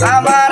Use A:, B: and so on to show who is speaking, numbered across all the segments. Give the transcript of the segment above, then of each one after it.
A: 三班班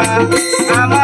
A: I'm a